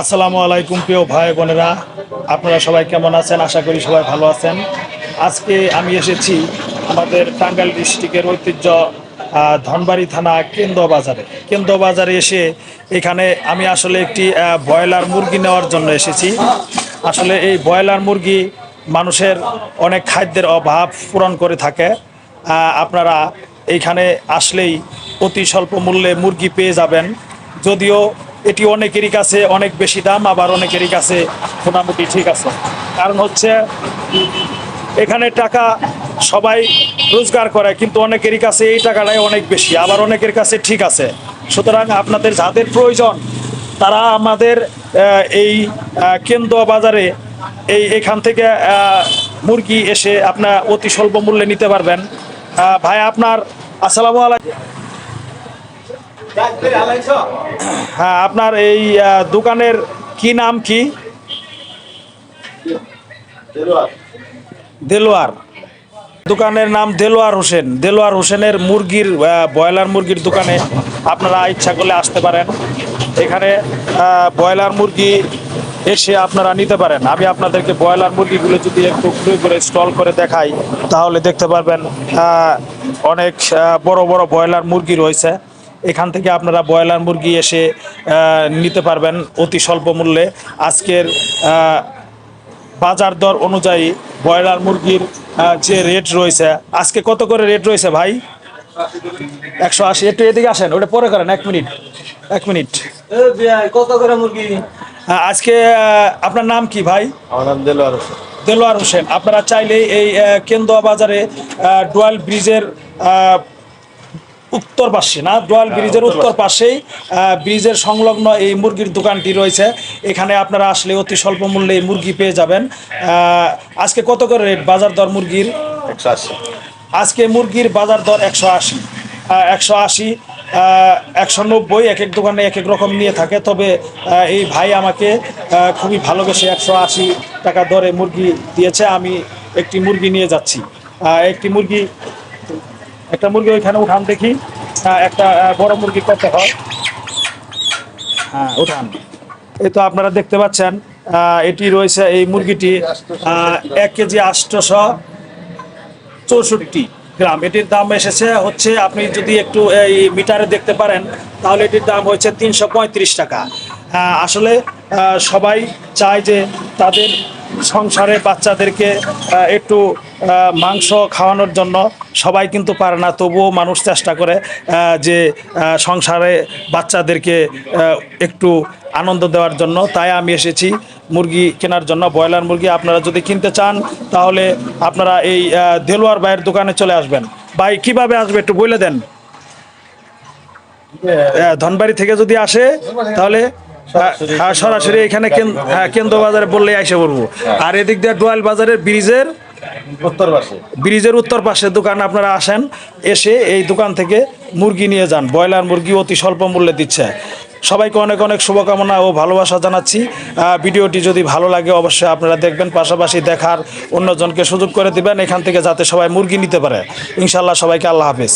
আসসালামু আলাইকুম, প্রিয় ভাই বোনেরা। আপনারা সবাই কেমন আছেন? আশা করি সবাই ভালো আছেন। আজকে আমি এসেছি আমাদের টাঙ্গাইল ডিস্ট্রিক্টের ঐতিহ্য ধনবাড়ি থানা কেন্দ্র বাজারে। কেন্দ্র বাজারে এসে এখানে আমি আসলে একটি ব্রয়লার মুরগি নেওয়ার জন্য এসেছি। আসলে এই ব্রয়লার মুরগি মানুষের অনেক খাদ্যের অভাব পূরণ করে থাকে। আপনারা এইখানে আসলেই অতি স্বল্প মূল্যে মুরগি পেয়ে যাবেন। যদিও এটি অনেকেরই কাছে অনেক বেশি দাম, আবার অনেকেরই কাছে মোটামুটি ঠিক আছে। কারণ হচ্ছে, এখানে টাকা সবাই রোজগার করে, কিন্তু অনেকেরই কাছে এই টাকাটাই অনেক বেশি, আবার অনেকের কাছে ঠিক আছে। সুতরাং আপনাদের যাদের প্রয়োজন, তারা আমাদের এই কেন্দ্র বাজারে এই, এখান থেকে মুরগি এসে আপনার অতি স্বল্প মূল্যে নিতে পারবেন। ভাই, আপনার আসসালামু আলাইকুম। হ্যাঁ আপনার এই দোকানের কি নাম কি? দেলোয়ার। দোকানের নাম দেলোয়ার হোসেন। দেলোয়ার হোসেনের মুরগির ব্রয়লার মুরগির দোকানে আপনারা ইচ্ছা করলে আসতে পারেন। এখানে ব্রয়লার মুরগি এসে আপনারা নিতে পারেন। আমি আপনাদেরকে ব্রয়লার মুরগিগুলো যদি একটু ঘুরে ঘুরে স্টল করে দেখাই তাহলে দেখতে পারবেন অনেক বড় বড় ব্রয়লার মুরগি রয়েছে। এখান থেকে আপনারা ব্রয়লার মুরগি এসে নিতে পারবেন অতি স্বল্প মূল্যে। আজকের বাজার দর অনুযায়ী ব্রয়লার মুরগির যে রেট রয়েছে আজকে কত করে রেট রয়েছে ভাই? একশো আশি একটু এদিকে আসেন ওটা পরে করেন এক মিনিট এক মিনিট। কত করে মুরগি? আজকে আপনার নাম কি ভাই? আমার নাম দেলোয়ার হোসেন। দেলোয়ার হোসেন আপনারা চাইলে এই আহ, কেন্দুয়া বাজারে ডোয়াল ব্রিজের উত্তর পাশে না? ডোয়াল ব্রিজের উত্তর পাশেই ব্রিজের সংলগ্ন এই মুরগির দোকানটি রয়েছে। এখানে আপনারা আসলে অতি স্বল্প মূল্যে এই মুরগি পেয়ে যাবেন। আজকে কত করে রেট বাজার দর মুরগির? আজকে মুরগির বাজার দর একশো আশি। একশো আশি একশো নব্বই এক এক দোকানে এক এক রকম নিয়ে থাকে। তবে এই ভাই আমাকে খুবই ভালোবেসে একশো আশি টাকা দরে মুরগি দিয়েছে। আমি একটি মুরগি নিয়ে যাচ্ছি। একটি মুরগি একটা মুরগি ওইখানে উঠান দেখি। একটা বড় মুরগি কত হয়? হ্যাঁ উঠান। এই তো আপনারা দেখতে পাচ্ছেন এটি রয়েছে এই মুরগিটি এক কেজি আটশোশো চৌষট্টি গ্রাম। এটির দাম এসেছে হচ্ছে, আপনি যদি একটু এই মিটারে দেখতে পারেন, তাহলে এটির দাম হয়েছে তিনশো পঁয়ত্রিশ টাকা। আসলে সবাই চায় যে তাদের সংসারে বাচ্চাদেরকে একটু মাংস খাওয়ানোর জন্য। সবাই কিন্তু পারে না তবুও মানুষ চেষ্টা করে আহ, যে সংসারে বাচ্চাদেরকে একটু আনন্দ দেওয়ার জন্য। তাই আমি এসেছি মুরগি কেনার জন্য ব্রয়লার মুরগি। আপনারা যদি কিনতে চান তাহলে আপনারা এই দেলোয়ার ভাইয়ের দোকানে চলে আসবেন। ভাই কীভাবে আসবে একটু বলে দেন? ধনবাড়ি থেকে যদি আসে তাহলে হ্যাঁ, সরাসরি এখানে হ্যাঁ, কেন্দ্র বাজারে বললেই এসে পড়ব আর এদিক দিয়ে ডোয়াল বাজারের ব্রিজের উত্তর পাশে ব্রিজের উত্তর পাশের দোকান আপনারা আসেন এসে এই দোকান থেকে মুরগি নিয়ে যান। ব্রয়লার মুরগি অতি স্বল্প মূল্যে দিচ্ছে। সবাইকে অনেক অনেক শুভকামনা ও ভালোবাসা জানাচ্ছি। ভিডিওটি যদি ভালো লাগে অবশ্যই আপনারা দেখবেন। পাশাপাশি দেখার অন্যজনকে সুযোগ করে দিবেন। এখান থেকে যাতে সবাই মুরগি নিতে পারে। ইনশাল্লাহ সবাইকে আল্লাহ হাফেজ।